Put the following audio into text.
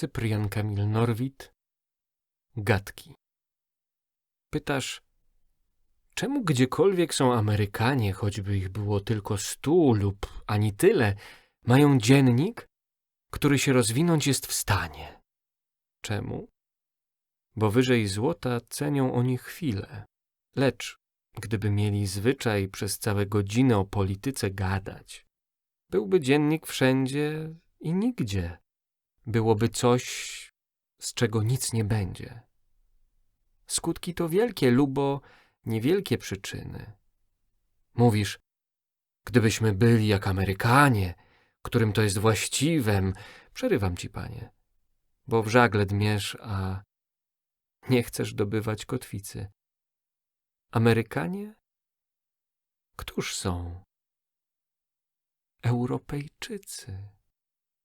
Cyprian Kamil Norwid Gadki Pytasz, czemu gdziekolwiek są Amerykanie, choćby ich było tylko stu lub ani tyle, mają dziennik, który się rozwinąć jest w stanie? Czemu? Bo wyżej złota cenią oni chwilę. Lecz gdyby mieli zwyczaj przez całe godziny o polityce gadać, byłby dziennik wszędzie i nigdzie. Byłoby coś, z czego nic nie będzie. Skutki to wielkie lubo niewielkie przyczyny. Mówisz, gdybyśmy byli jak Amerykanie, którym to jest właściwem, przerywam ci, panie, bo w żagle dmiesz, a nie chcesz dobywać kotwicy. Amerykanie? Któż są? Europejczycy.